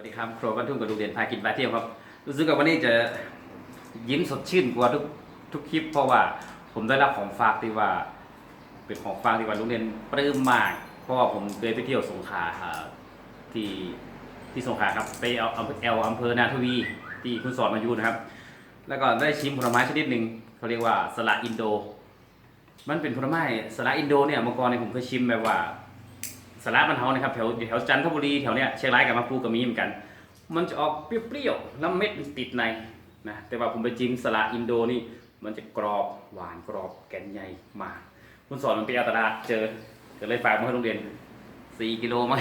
วัสดีครับครัวบ้านทุ่งกับดูเด่นพากินพาเที่ยวครับ รู้สึกว่าวันนี้จะยิ้มสดชื่นกว่าทุกทุกคลิป เพราะว่าผมได้รับของฝากที่ว่าเป็นของฝากที่ว่าลุงเด่นปลื้มมาก เพราะว่าผมเคยไปเที่ยวสงขลาที่ที่สงขลาครับ ไปเอาเอาแอลอำเภอนาทวีที่คุณสอนมาอยู่นะครับ แล้วก็ได้ชิมผลไม้ชนิดหนึ่งเขาเรียกว่าสละอินโด มันเป็นผลไม้สละอินโดเนี่ยเมื่อก่อนเนี่ยผมเคยชิมแบบว่า สาระบ้านเฮานะครับแถวแถวจันทบุรีแถวเนี้ยเชียงรายกับมาปูกับมีเหมือนกัน มันจะออกเปรี้ยวๆแล้วเม็ดมันติดในนะแต่ว่าผมไปจิ้มสละอินโดนี่มันจะกรอบหวานกรอบแกนใหญ่มากคุณสอนมันไปเอาตลาดเจอก็เลยฝากมาให้โรงเรียน 4 กิโลมั้ง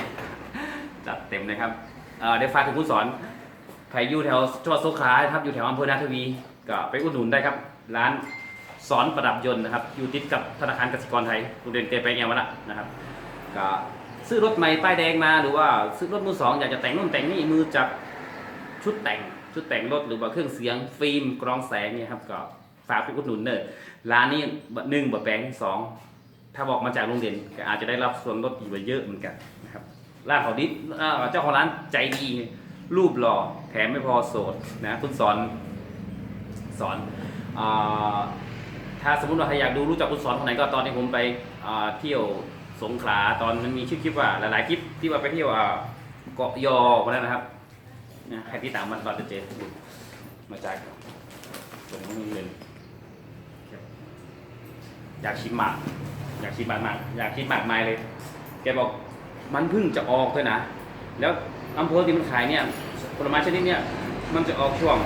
จัดเต็มนะครับเอ่อได้ฝากถึงคุณสอนใครอยู่แถวจังหวัดสงขลาครับอยู่แถวอำเภอนาทวีก็ไปอุดหนุนได้ครับ ร้านสอนประดับยนต์นะครับ อยู่ติดกับธนาคารกสิกรไทยโรงเรียนเกไปแอวละนะครับก็ ซื้อรถใหม่ป้ายแดงมาหรือว่าซื้อรถมือสองอยากจะแต่งนู่นแต่งนี่มือจับชุดแต่งชุดแต่งรถหรือว่าเครื่องเสียงฟิล์มกรองแสงเนี่ยครับก็ฝากไปอุดหนุนเนอะร้านนี้หนึ่งบะแปลงสองถ้าบอกมาจากโรงเรียนก็อาจจะได้รับส่วนลดอีกเยอะเหมือนกันนะครับร้านเขาดิเอ่อเจ้าของร้านใจดีรูปหล่อแถมไม่พอโสดนะคุณสอนสอนอถ้าสมมติว่าใครอยากดูรู้จักคุณสอนคนไหนก็ตอนที่ผมไปเที่ยว สงขลาตอนมันมีชื่อคลิปว่าหลายๆคลิปที่ว่าไปเที่ยวเกาะยอคนนั้นนะครับใครที่ตามมันตอนจะเจอมาจากตรงนี้เลยอยากชิมหมากอยากชิมหมากมากอยากชิมหมากไม้เลย แกบอกมันเพิ่งจะออกเลยนะ แล้วอำเภอที่มันขายเนี่ยผลไม้ชนิดเนี่ยมันจะออกช่วง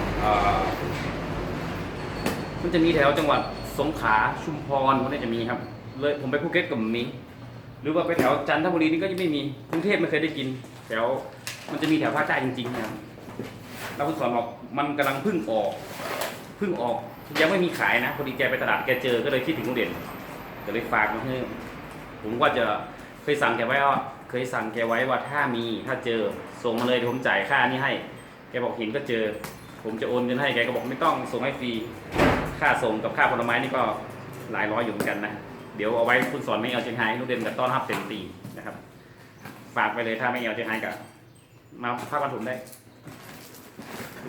มันจะมีแถวจังหวัดสงขลาชุมพรพวกนี้จะมีครับ เลยผมไปภูเก็ตก็มี หรือว่าไปแถวจันทบุรีนี่ก็ยังไม่มีกรุงเทพไม่เคยได้กิน แถวมันจะมีแถวภาคใต้จริงๆนะครับแล้วคุณสอนบอกมันกำลังพึ่งออกพึ่งออกยังไม่มีขายนะพอดีแกไปตลาดแกเจอก็เลยคิดถึงโรงเรียนก็เลยฝากมาให้ผมว่าจะเคยสั่งแกไว้ว่าเคยสั่งแกไว้ว่าถ้ามีถ้าเจอส่งมาเลยผมจ่ายค่านี้ให้ แกบอกเห็นก็เจอ ผมจะโอนเงินให้แกก็บอกไม่ต้องส่งให้ฟรีค่าส่งกับค่าผลไม้นี่ก็หลายร้อยอยู่เหมือนกันนะ ดี๋ยวเอาไว้คุณสอนไม่เอาเชียงไฮ้ลูกเด่นกับต้อนรับเต็มตีนะครับ ฝากไปเลยถ้าไม่เอาเชียงไฮ้กับมาภาควันถุมได้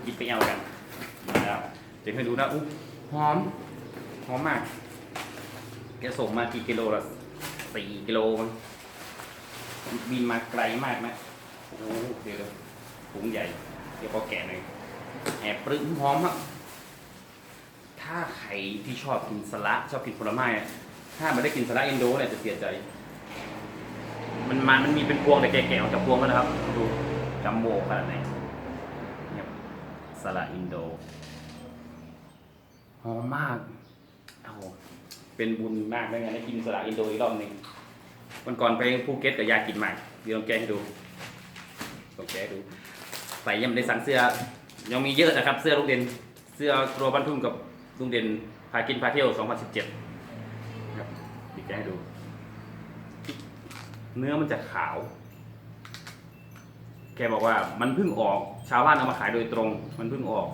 กินไปเอากันนะครับเดี๋ยวให้ดูนะอุ๊หอมหอมมากแกส่งมากี่กิโลละสี่กิโลมั้งบินมาไกลมากนะโอ้โหเดี๋ยวถุงใหญ่ เดี๋ยวพอแกะหน่อยแอบปรึ้งหอมอะถ้าใครที่ชอบกินสละชอบกินผลไม้ ถ้าไม่ได้กินสาระอินโดเนี่ยจะเสียใจ มันมันมันมีเป็นพวงแต่แก่ๆออกจากพวงแล้วนะครับ ดูจัมโบ้ขนาดไหนเนี่ยสาระอินโดหอมมากโอ้โหเป็นบุญมากเลยไงได้กินสาระอินโดอีกรอบหนึ่งวันก่อนไปภูเก็ตกับยากินมากเดี๋ยวลองแกะให้ดูลองแกะให้ดูใส่ยังไม่ได้สั่งเสื้อ ยังมีเยอะนะครับ เสื้อลูกเด่นเสื้อครัวบ้านทุ่งกับลุงเด่นพากินพาเที่ยว 2017ครับ ปิดแกให้ดู เนื้อมันจะขาว แกบอกว่ามันเพิ่งออก ชาวบ้านเอามาขายโดยตรง มันเพิ่งออก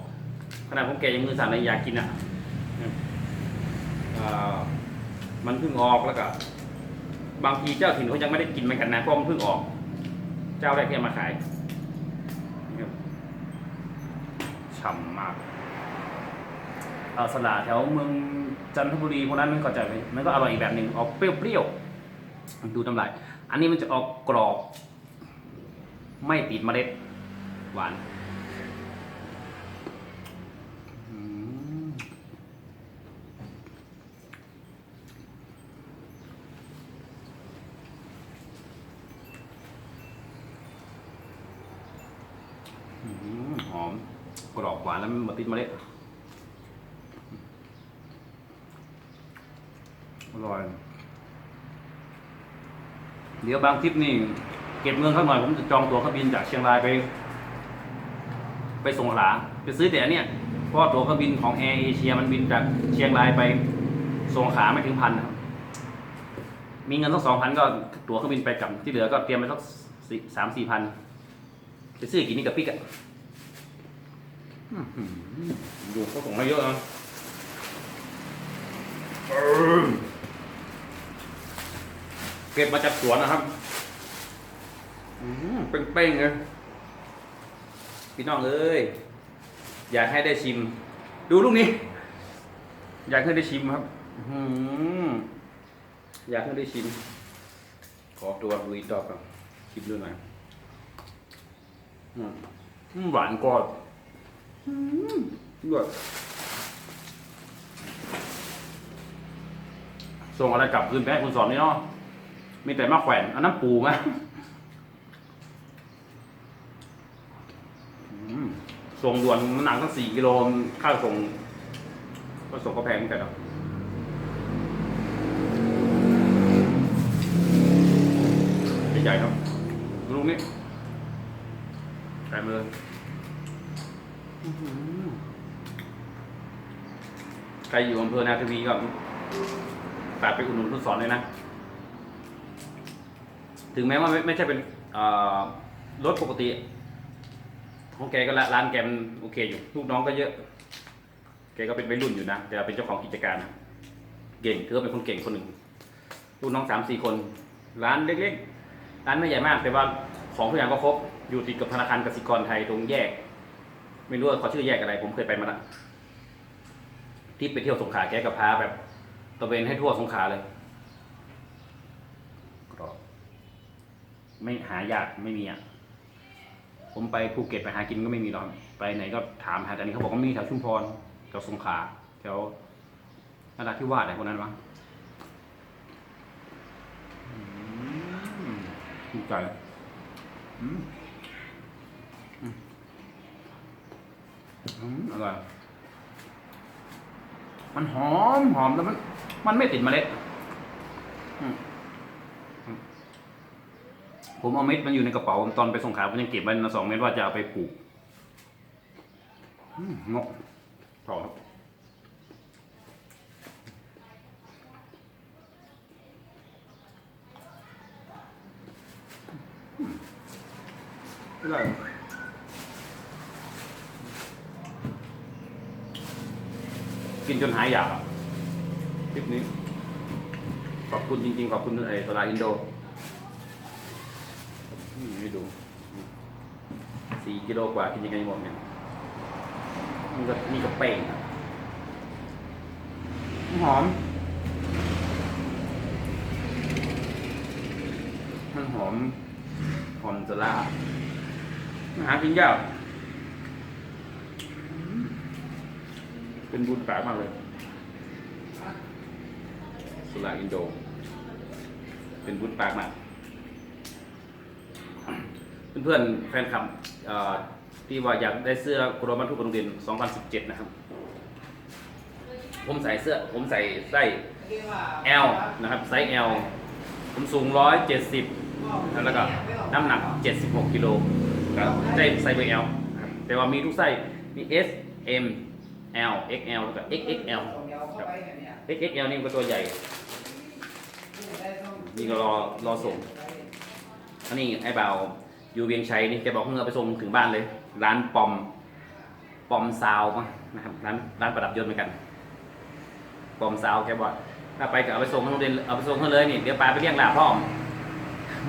ขนาดผมแกยังมือสั่นเลยอยากกินอะมันเพิ่งออกแล้วก็ บางทีเจ้าถิ่นเขายังไม่ได้กินเหมือนกันนะเพราะมันเพิ่งออก เจ้าแรกที่มาขายฉ่ำมากเอ่อสลาแถวเมือง จันทบุรีพวกนั้นมันก็จะมันก็อร่อยอีกแบบหนึ่งออกเปรี้ยวๆดูน้ำลายอันนี้มันจะออกกรอบ ไม่ติดเมล็ดหวานอืมหอมกรอบหวานแล้วมันไม่ติดเมล็ด อร่อย เดี๋ยวบางทริปนี่เก็บเงินเข้าหน่อยผมจะจองตั๋วเครื่องบินจากเชียงรายไป ไปสงขลาไปซื้อแต่อันเนี่ยเพราะตั๋วเครื่องบินของแอร์เอเชียมันบินจากเชียงรายไปสงขลาไม่ถึงพันครับมีเงินสักสองพันก็ตั๋วเครื่องบินไปกลับที่เหลือก็เตรียมไปสักสี่สามสี่พันไปซื้อกินนี่กับพริกอะอื้อหือดูเขาส่งมาเยอะนะ ก็บมาจากสวนนะครับอืมเป้งๆเลยพี่น้องเอ้ยอยากให้ได้ชิม ดูลูกนี้ อยากให้ได้ชิมครับอื้อหืออยากให้ได้ชิม ขอตัวลุยต่อครับชิมดูหน่อยอืมอืมหวานกรอบอืมด้วยส่งอะไรกลับคืนไปให้คุณสอนนี่เนาะ มีแต่มาแขวนเอันนั้นปูมอืมส่งด่วนน้ำหนักตั้งสี่กิโลค่าส่ง ก็ส่งก็แพงเหมือนกันเนาะใหญ่ครับ ลูกนี้ไก่มาเลยอื้อใครอยู่อำเภอนาทวีก็ฝากไปอุดหนุนคุณสอนเลยนะ ถึงแม้ว่าไม่ไม่ใช่เป็นอ่อรถปกติ ของแกก็ร้านแกมันโอเคอยู่ลูกน้องก็เยอะ แกก็เป็นวัยรุ่นอยู่นะ แต่เป็นเจ้าของกิจการนะเก่งถือว่าเป็นคนเก่งคนหนึ่งลูกน้องสามสี่คน ร้านเล็กๆ ร้านไม่ใหญ่มาก แต่ว่าของทุกอย่างก็ครบ อยู่ติดกับธนาคารกสิกรไทยตรงแยก ไม่รู้ว่าเขาชื่อแยกอะไร ผมเคยไปมาละที่ไปเที่ยวสงขลาแกก็พาแบบตะเวนให้ทั่วสงขลาเลย ไม่หายากไม่มีอะผมไปภูเก็ตไปหากินก็ไม่มีหรอกไปไหนก็ถามหาแต่นี้เขาบอกว่ามีแถวชุมพรแถวสงขลาแถวนราธิวาสอะไรพวกนั้นวะถูกใจอืมอืมอร่อยมันหอมหอมแล้วมัน มันไม่ติดเมล็ดอืม ผมเอาเม็ดมันอยู่ในกระเป๋าตอนไปส่งขายผมยังเก็บไว้นะสองเม็ดว่าจะเอาไปปลูกงกพอครับอร่อยกินจนหายอยากอะคลิปนี้ ขอบคุณจริงๆ ขอบคุณไอ้ตลาดอินโด อืมให้ดูสี่กิโลกว่ากินยังไงหมดเนี่ยนี่ก็นี่ก็เป่งอะหอม มันหอม หอมจะลาหากินยากอืมเป็นบุญแปลกมากเลยสุราอินโด เป็นบุญปากมาก เพื่อนๆแฟนคลับที่ว่าอยากได้เสื้อกรมบรรทุกโรงเรียน2017 นะครับ ผมใส่เสื้อผมใส่ไส้ L นะครับไซส์ L ผมสูง 170 แล้วก็น้ำหนัก 76 กิโลครับได้ไซส์เบอร์ L แต่ว่ามีทุกไส้มี S M L XL แล้วก็ XXL ครับ XXL นี่ก็ตัวใหญ่นี่ก็รอรอส่งอันนี้ไอ้เบา อยู่เวียงชัยนี่แกบอกเพิ่งเอาไปส่งถึงบ้านเลย ร้านปอมปอมซาวนะครับร้านร้านประดับยนต์เหมือนกันปอมซาวแกบอกถ้าไปก็เอาไปส่งโรงเรียนเอาไปส่งให้เลยนี่เดี๋ยวปาไปเลี้ยงลาบพ่อม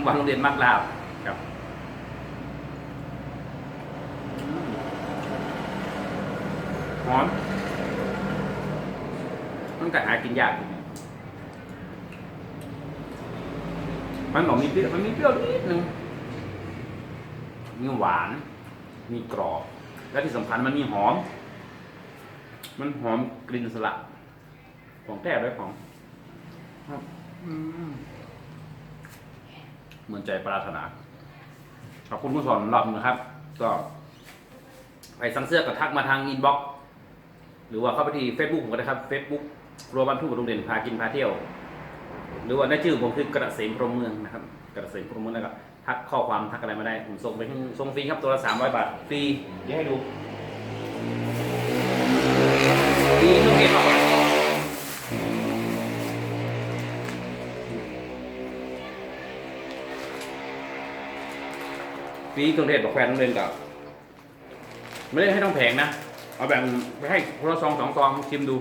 วันโรงเรียนมักลาบครับหอมมันก็หากินยากมันบอกมีเปรี้ยวมันมีเปรี้ยวนิดนึง มีหวาน มีกรอบ และที่สำคัญมันมีหอม มันหอมกลิ่นสละ ของแท้ด้วยของครับอืมเหมือนใจปรารถนาขอบคุณผู้สอนลำนะครับ ก็ไปสั่งเสื้อก็ทักมาทางอินบ็อกซ์หรือว่าเข้าไปที่ Facebook ผมก็ได้ครับ Facebook ครัวบรรทุกโรงเรียนพากินพาเที่ยว หรือว่าในชื่อผมคือกระเสมพรหมเมืองนะครับ กระเสมพรหมเมืองแล้วก็ ทักข้อความทักอะไรมาได้ผมส่งไปส่งฟรีครับตัวละสามร้อยบาทฟรีเดี๋ยวให้ดูฟรีทุกเกมฟรีเครื่องเทศบอกแฟนโรงเรียนกับไม่ได้ให้ต้องแพงนะ เอาแบ่งไปให้คนละซองสองซองชิมดู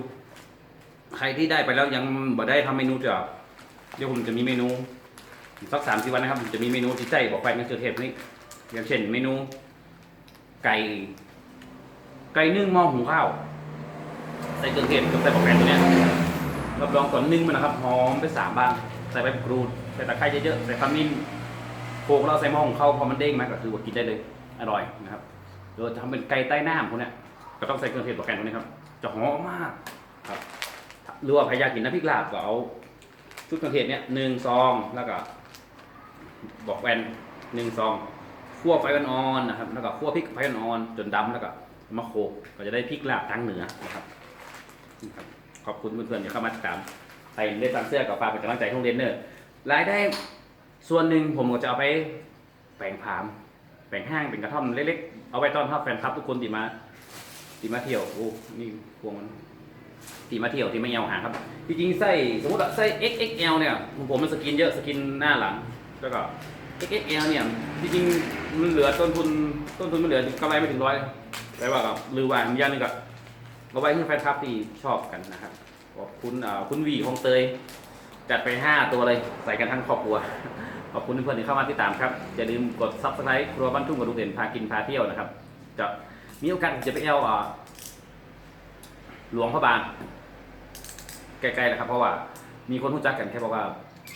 ใครที่ได้ไปแล้วยังบ่ได้ทำเมนูจะเดี๋ยวผมจะมีเมนู สักสามสี่วันนะครับผมจะมีเมนูที่ใจบอกไปในเสือเทปนี้อย่างเช่น เมนู ไก่ ไก่นึ่งหม้อหุงข้าว ใส่เครื่องเทศกับใส่ปลาแกนตัวเนี้ยรับรองก่อนนึ่งมันนะครับหอมไปสามบาง ใส่ใบมะกรูดใส่ตะไคร้เยอะๆใส่ขมิ้นโขกเราใส่หม้อหุงข้าวพอมันเด้งมาก็คือว่ากินได้เลย อร่อยนะครับโดยจะทำเป็นไก่ใต้น้ำพวกเนี้ยก็ต้องใส่เครื่องเทศปลาแกนตัวนี้ครับ จะหอมมากครับหรือว่าใครอยากกินน้ำพริกลาบก็เอาชุดเครื่องเทศเนี้ยหนึ่งซองแล้วก็ บอกแวนหนึ่งซองคั่วไฟอ่อนๆนะครับ แล้วก็คั่วพริกไฟอ่อนๆจนดำแล้วก็มาโขกก็จะได้พริกลาบทางเหนือนะครับนี่ครับ ขอบคุณเพื่อนๆที่เข้ามาติดตามใครได้ตังเสื้อกับฝากเป็นกำลังใจให้โรงเรนเนอร์รายได้ส่วนหนึ่งผมก็จะเอาไปแบ่งผามแบ่งห้างเป็นกระท่อมเล็กๆ เอาไว้ต้อนรับแฟนคลับทุกคนที่มาที่มาเที่ยวโอ้นี่พวงมันที่มาเที่ยวที่ไม่เยาวหางครับจริงๆไส้สมมติว่าไส้ XXL เนี่ยของผมมันสกินเยอะสกินหน้าหลังแล้วก็ XXL เนี่ยจริงๆมันเหลือต้นทุนต้นทุนมันเหลือกำไรไม่ถึงร้อยแปลว่ากับหรือว่าอีกอย่างหนึงก็เอาไว้ให้แฟนคลับที่ชอบกันนะครับขอบคุณอ่าคุณวีของเตยจัดไป 5 ตัวเลยใส่กันทั้งครอบครัว ขอบคุณเพื่อนๆที่เข้ามาติดตามครับอย่าลืมกด subscribe ครัวบ้านทุ่งกับลุงเด่นพากินพาเที่ยวนะครับจะมีโอกาสผมจะไปเอลอ่าหลวงพระบางใกล้ๆนะครับ เพราะว่ามีคนรู้จักกันแค่บอกว่า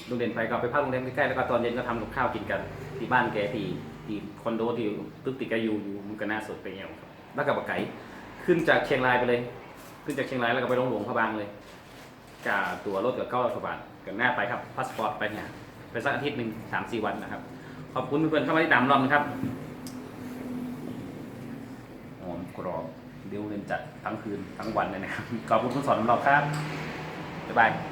ลุงเด่นไปก็ไปพักโรงแรมใกล้ๆแล้วก็ตอนเย็นก็ทำกับข้าวกินกันที่บ้านแกที่ที่คอนโดที่ตึกติดแกอยู่อยู่มันก็น่าสดไปเอวครับแล้วกับไก่ขึ้นจากเชียงรายไปเลย ขึ้นจากเชียงรายแล้วก็ไปลงหลวงพระบางเลยกาตัวรถกับเก้ารัฐบาลกันหน้าไปครับพาสปอร์ตไปเนี่ยไปสักอาทิตย์หนึ่งสามสี่วันนะครับ ขอบคุณเพื่อนๆเข้ามาที่ตามรอบนะครับหอมกรอบเดี๋ยวเรียนจัดทั้งคืนทั้งวันเลยนะครับขอบคุณคุณสอนของเราครับบ๊ายบาย